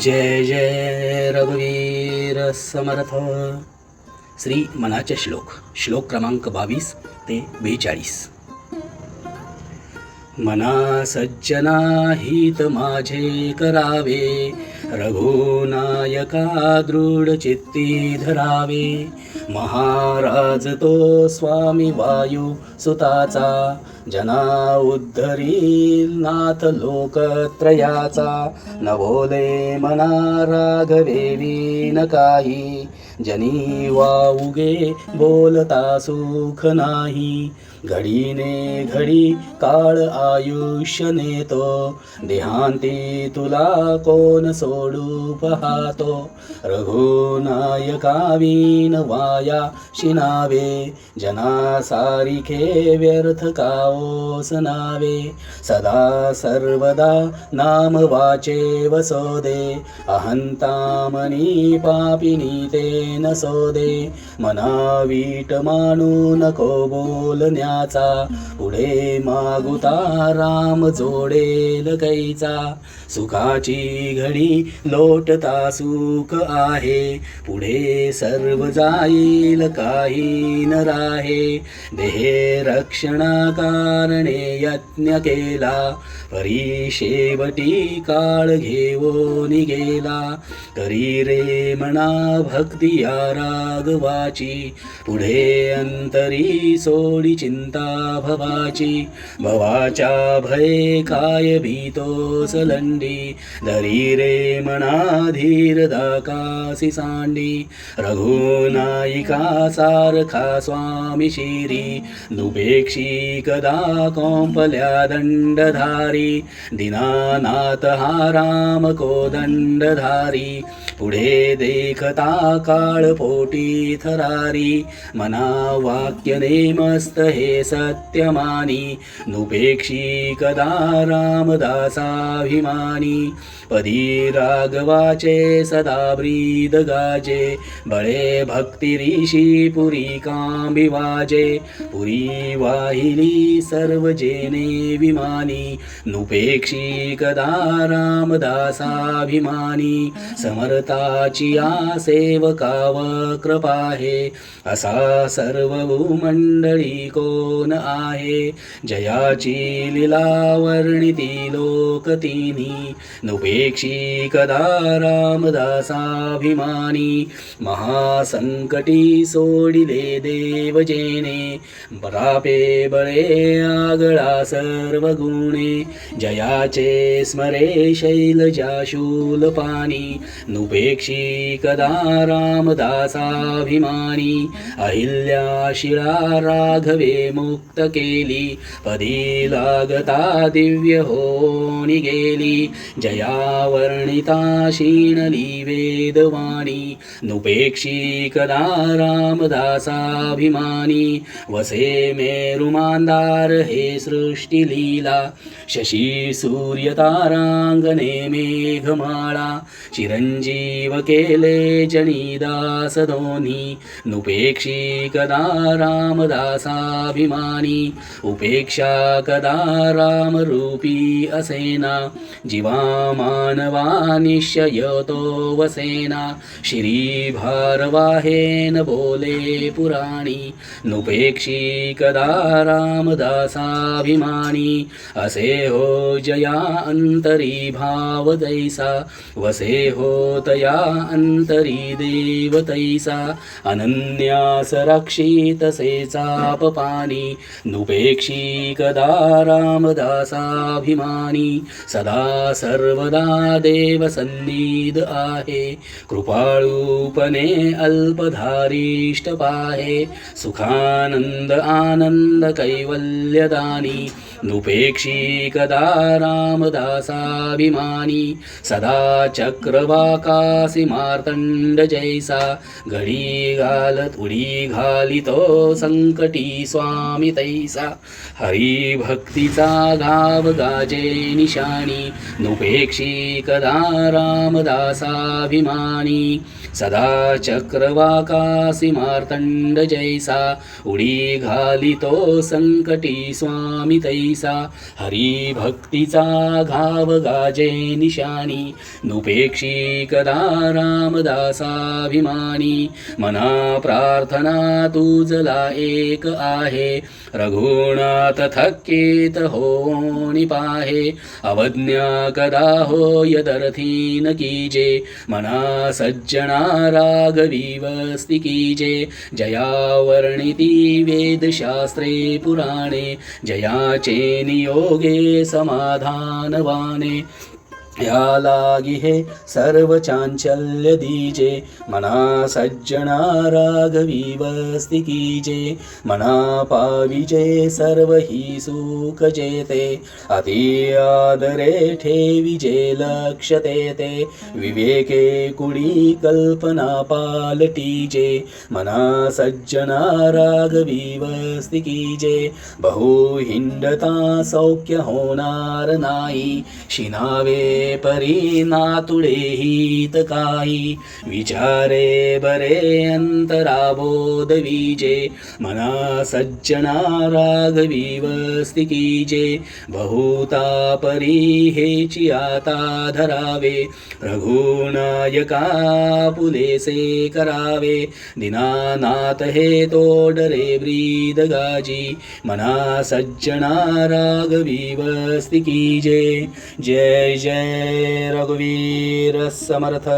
जय जय रघुवीर समर्थ. श्री मनाचे श्लोक श्लोक क्रमांक बावीस ते बेचाळीस. मना सज्जना हित माझे करावे. रघुनायका दृढ चित्ती धरावे. महाराज तो स्वामी वायू सुताचा. जना उद्धरील नाथ लोकत्रयाचा. न बोले मना राघवेवी न काही. जनी वाऊगे बोलता सुख नाही घडीने घडी काळ आयुष्य नेतो देहांती तुला कोण सोडू पाहतो रघुनायकावीन वाया शिनावे जना सारिखे व्यर्थ काओ सनावे सदा सर्वदा नाम वाचे वसोदे अहंतामनी पापिनी ते नसोदे मना वीट मानू नको बोलण्याचा. पुढे मागुता राम जोडेल कैचा. सुखाची घडी लोटता सुख आहे. पुढे सर्व जाईल काही न राहे. देहे रक्षणा कारणे यत्न केला. परी शेवटी काळ घेवो गेला. तरी रे म्हणा भक्ती या पुढे अंतरी सोडी चिंता भवाची. भवाच्या भये काय भीतो सलंडी धरी रे म्हणा धीर दाकासी सांडी. रघुनायिका सारखा स्वामी शिरी दुपेक्षी कदा कोंपल्या दंडधारी. दिनानाथ हा राम को दंडधारी. पुढे देखता काळ पोटी थरारी मना वाक्य नेमस्त हे सत्यमानी नुपेक्षी कदा रामदासाभिमानी पदी राघवाचे सदा ब्रीद गाजे बळे भक्ती ऋषी पुरी कांबी वाजे पुरी वाहिली सर्व जेने विमानी नुपेक्षी कदा रामदासाभिमानी समर्थाची या कृपा कृपाहे असा सर्व भूमंडळी कोण आहे? जयाची लिला वर्णिती लोक तिन्ही नुपेक्षी कदा रामदासाभिमानी. महासंकटी सोडिले देवजेने. बरापे बळे आगळा सर्व गुणे जयाचे स्मरे शैलजा शूलपानी. नुपेक्षी कदा रामदासाभिमानी अहिल्या शिळा राघवे मुक्त केली पदी लागता दिव्य होणी गेली जया वर्णिता शीणली वेदवाणी नुपेक्षी कदा रामदासाभिमानी वसे मेरुमान्दार हे सृष्टिलीला शशी सूर्य मेघमाला मेघमाळा केले जनीद दास दोन्ही नुपेक्षी कदा रामदासाभिमानी उपेक्षा कदा रामरूपी असेना जीवा मानवा निश्चयतो वसेना श्रीभारवाहेन बोले पुराणी नुपेक्षी कदा रामदासाभिमानी असे हो जया अंतरी भाव दैसा वसे हो तया अंतरी देव तैसा अनन्यास रक्षित चाप नुपेक्षी कदा रामदासाभिमानी सदा सर्वदा देव सन्निध आहे कृपाळूपणे अल्पधारिष्ट पाहे सुखानंद आनंद कैवल्यदानी नुपेक्षी कदा रामदासाभिमानी सदा चक्रवाकासि मार्तण्ड जैसा घडी घालत उडी घालितो संकटी स्वामी तैसा. हरी भक्तीचा गाव गाजे निशाणी नुपेक्षी कदा रामदासाभिमानी. सदा चक्रवाकासी मार्तंड जैसा उडी घालितो संकटी स्वामी तैसा. हरी भक्तीचा घाव गाजे निशाणी नुपेक्षी कदा रामदासाभिमानी मना प्रार्थना तुझला एक आहे. रघुनाथ थक्केत होणी पाहे. अवज्ञा कदा हो यदर्थीन कीजे मना सज्जना रागवीवस्ति कीजे जया वर्णिती वेदशास्त्रे पुराणे. जयाचे नियोगे समाधानवाने या लागी हे सर्व चांचल्य दीजे मना सज्जना रागवी वस्ति कीजे मना पाविजे सर्व ही सुख जेते अति आदरे ठेविजे लक्षते ते विवेके कुणी कल्पना पालटीजे मना सज्जना रागवी वस्ति कीजे बहु हिंडता सौख्य होणार नाही शिनावे परी नातुडे हित काही विचारे बरे अंतराबोध विजे. मना सज्जना रागवी वस्ति बहुता परी हेची आता धरावे. रघुनायका पुलेसे करावे. दिनानाथ हे तोडरे ब्रीद गाजी. मना सज्जना रागवी वस्ति जय जय जय रघुवीर समर्थ।